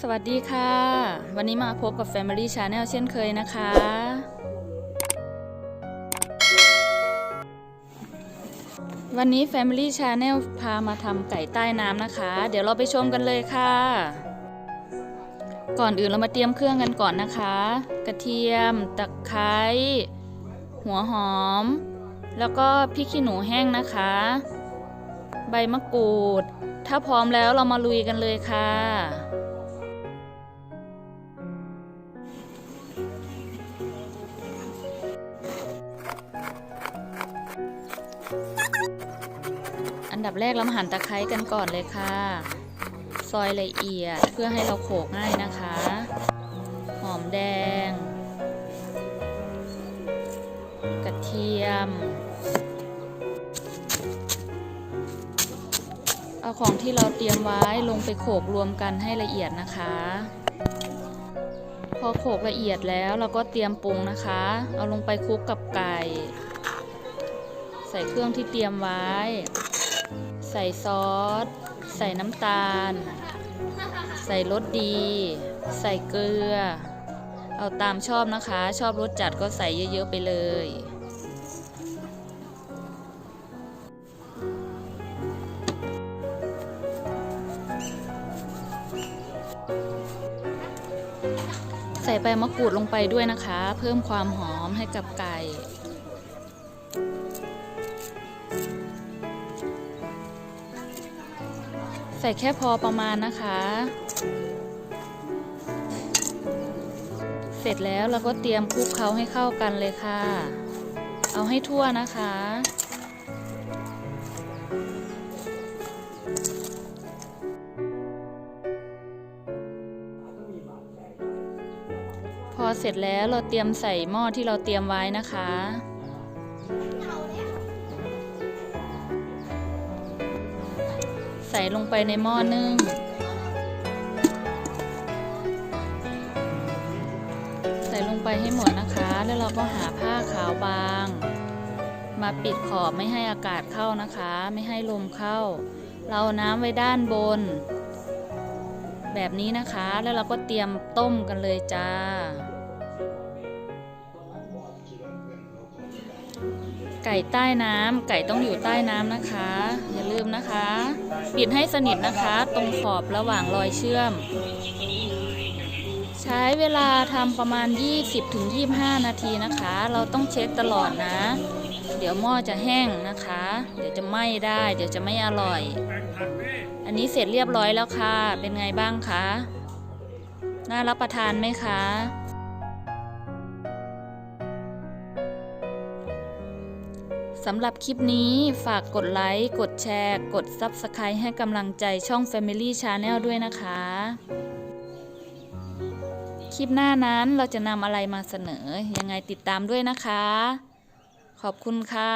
สวัสดีค่ะ วันนี้มาพบกับ Family Channel เช่นเคยนะคะ วันนี้ Family Channel พามาทำไก่ใต้น้ำนะคะ เดี๋ยวเราไปชมกันเลยค่ะ ก่อนอื่นเรามาเตรียมเครื่องกันก่อนนะคะ กระเทียม ตะไคร้ หัวหอม แล้วก็พริกขี้หนูแห้งนะคะ ใบมะกรูด ถ้าพร้อมแล้วเรามาลุยกันเลยค่ะ อันดับแรกเรามาหั่นตะไคร้กันก่อนเลยค่ะ ซอยละเอียดเพื่อให้เราโขกง่ายนะคะ หอมแดง กระเทียม เอาของที่เราเตรียมไว้ลงไปโขกรวมกันให้ละเอียดนะคะพอโขกละเอียดแล้วเราก็เตรียมปรุงนะคะ เอาลงไปคลุกกับไก่ ใส่เครื่องที่เตรียมไว้ ใส่ซอส ใส่น้ำตาล ใส่รสดี ใส่เกลือ เอาตามชอบนะคะ ชอบรสจัดก็ใส่เยอะ ๆ ไปเลยใส่ใบมะกรูดลงไปด้วยนะคะ เพิ่มความหอมให้กับไก่ ส่แค่พอประมาณนะคะ เสร็จแล้วเราก็เตรียมคลุกเคล้าให้เข้ากันเลยค่ะ เอาให้ทั่วนะคะ พอเสร็จแล้วเราเตรียมใส่หม้อที่เราเตรียมไว้นะคะ ใส่ลงไปในหม้อนึ่ง ใส่ลงไปให้หมดนะคะ แล้วเราก็หาผ้าขาวบาง มาปิดขอบไม่ให้อากาศเข้านะคะ ไม่ให้ลมเข้า เราเอาน้ำไว้ด้านบน แบบนี้นะคะ แล้วเราก็เตรียมต้มกันเลยจ้า ไก่ใต้น้ำไก่ต้องอยู่ใต้น้ำนะคะ อย่าลืมนะคะ ปิดให้สนิทนะคะ ตรงขอบระหว่างรอยเชื่อม ใช้เวลาทำประมาณ 20-25 นาทีนะคะ เราต้องเช็คตลอดนะ เดี๋ยวหม้อจะแห้งนะคะ เดี๋ยวจะไหม้ได้ เดี๋ยวจะไม่อร่อย อันนี้เสร็จเรียบร้อยแล้วค่ะ เป็นไงบ้างคะน่ารับประทานไหมคะ สำหรับคลิปนี้ฝากกดไลค์ กดแชร์ กด Subscribe ให้กำลังใจช่อง Family Channel ด้วยนะคะ คลิปหน้านั้นเราจะนำอะไรมาเสนอ ยังไงติดตามด้วยนะคะ ขอบคุณค่ะ